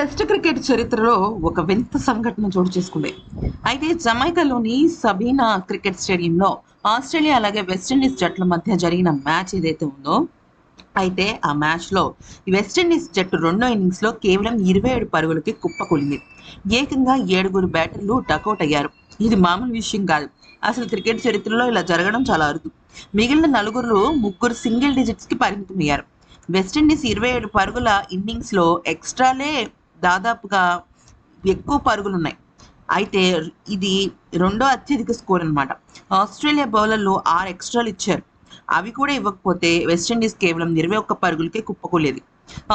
Test cricket చరిత్రలో ఒక వింత సంఘటన చోటు చేసుకుంది. అయితే జమైకాలోని సబీనా క్రికెట్ స్టేడియంలో ఆస్ట్రేలియా అలాగే వెస్టిండీస్ జట్ల మధ్య జరిగిన మ్యాచ్ ఏదైతే ఉందో అయితే ఆ మ్యాచ్లో వెస్టిండీస్ జట్టు రెండో ఇన్నింగ్స్లో కేవలం ఇరవై ఏడు పరుగులకి కుప్పకూలింది ఏకంగా ఏడుగురు బ్యాటర్లు డకౌట్ అయ్యారు. ఇది మామూలు విషయం కాదు. అసలు క్రికెట్ చరిత్రలో ఇలా జరగడం చాలా అరుదు. మిగిలిన నలుగురు ముగ్గురు సింగిల్ డిజిట్స్కి పరిమితమయ్యారు. వెస్టిండీస్ ఇరవై ఏడు పరుగుల ఇన్నింగ్స్లో ఎక్స్ట్రాలే దాదాపుగా ఎక్కువ పరుగులు ఉన్నాయి అయితే ఇది రెండో అత్యధిక స్కోర్ అన్నమాట. ఆస్ట్రేలియా బౌలర్లు ఆరు ఎక్స్ట్రాలు ఇచ్చారు. అవి కూడా ఇవ్వకపోతే వెస్టిండీస్ కేవలం ఇరవై ఒక్క పరుగులకే కుప్పకూలేదు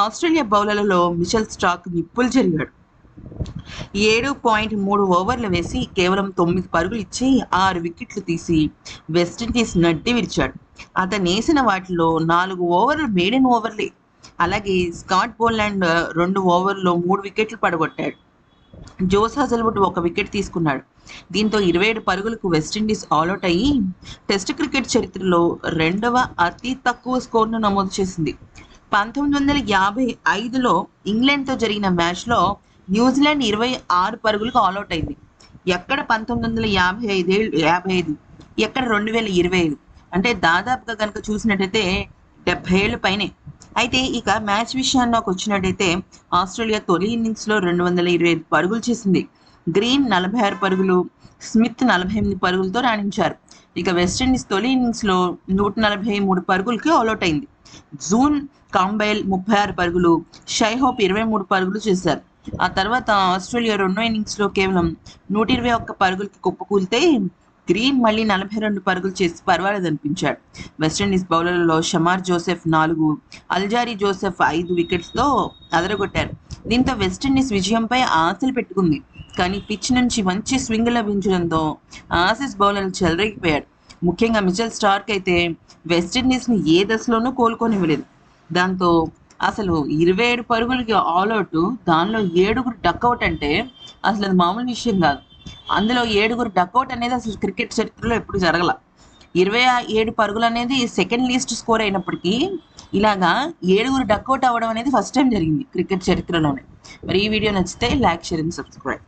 ఆస్ట్రేలియా బౌలర్లలో మిషల్ స్టాక్ నిప్పులు జరిగాడు. ఏడు పాయింట్ మూడు ఓవర్లు వేసి కేవలం తొమ్మిది పరుగులు ఇచ్చి ఆరు వికెట్లు తీసి వెస్టిండీస్ నడ్డి విరిచాడు. అతను వేసిన వాటిలో నాలుగు ఓవర్లు మేడిన్ ఓవర్లే. అలాగే స్కాట్ బోల్లాండ్ రెండు ఓవర్లో మూడు వికెట్లు పడగొట్టాడు. జోస్ హజల్వుడ్ ఒక వికెట్ తీసుకున్నాడు. దీంతో ఇరవై ఏడు పరుగులకు వెస్టిండీస్ ఆల్అౌట్ అయ్యి టెస్ట్ క్రికెట్ చరిత్రలో రెండవ అతి తక్కువ స్కోర్ను నమోదు చేసింది. పంతొమ్మిది వందల యాభై ఐదులో ఇంగ్లాండ్తో జరిగిన మ్యాచ్లో న్యూజిలాండ్ ఇరవై ఆరు పరుగులకు ఆల్అౌట్ అయింది. ఎక్కడ పంతొమ్మిది వందల యాభై ఐదేళ్ళు యాభై ఐదు ఎక్కడ రెండు వేల ఇరవై ఐదు. అంటే దాదాపుగా కనుక చూసినట్టయితే డెబ్బై ఏళ్ళ పైనే. అయితే ఇక మ్యాచ్ విషయాల్లోకి వచ్చినట్టయితే ఆస్ట్రేలియా తొలి ఇన్నింగ్స్లో రెండు వందల ఇరవై ఐదు పరుగులు చేసింది. గ్రీన్ నలభై ఆరు పరుగులు స్మిత్ నలభై ఎనిమిది పరుగులతో రాణించారు. ఇక వెస్టిండీస్ తొలి ఇన్నింగ్స్లో నూట నలభై మూడు పరుగులకి ఆల్అౌట్ అయింది. జూన్ కాంబైల్ ముప్పై ఆరు పరుగులు షైహోప్ ఇరవై మూడు పరుగులు చేశారు. ఆ తర్వాత ఆస్ట్రేలియా రెండో ఇన్నింగ్స్లో కేవలం నూట ఇరవై ఒక్క పరుగులకి కుప్పకూలితే గ్రీన్ మళ్ళీ నలభై రెండు పరుగులు చేసి పర్వాలేదు అనిపించాడు వెస్టిండీస్ బౌలర్లలో షమార్ జోసెఫ్ నాలుగు అల్జారీ జోసెఫ్ ఐదు వికెట్స్తో అదరగొట్టారు. దీంతో వెస్టిండీస్ విజయంపై ఆశలు పెట్టుకుంది. కానీ పిచ్ నుంచి మంచి స్వింగ్ లభించడంతో ఆసిస్ బౌలర్లు చెలరేగిపోయాడు. ముఖ్యంగా మిచెల్ స్టార్క్ అయితే వెస్టిండీస్ని ఏ దశలోనూ కోలుకొనివ్వలేదు. దాంతో అసలు ఇరవై ఏడు పరుగులకి ఆల్అౌట్ దానిలో ఏడుగురు డక్అవుట్ అంటే అసలు అది మామూలు విషయం కాదు. అందులో ఏడుగురు డక్అవుట్ అనేది అసలు క్రికెట్ చరిత్రలో ఎప్పుడు జరగల. ఇరవై ఏడు పరుగులు అనేది సెకండ్ లీస్ట్ స్కోర్ అయినప్పటికీ ఇలాగా ఏడుగురు డక్అవుట్ అవ్వడం అనేది ఫస్ట్ టైం జరిగింది క్రికెట్ చరిత్రలోనే. మరి ఈ వీడియో నచ్చితే లైక్ షేర్ అండ్ సబ్స్క్రైబ్.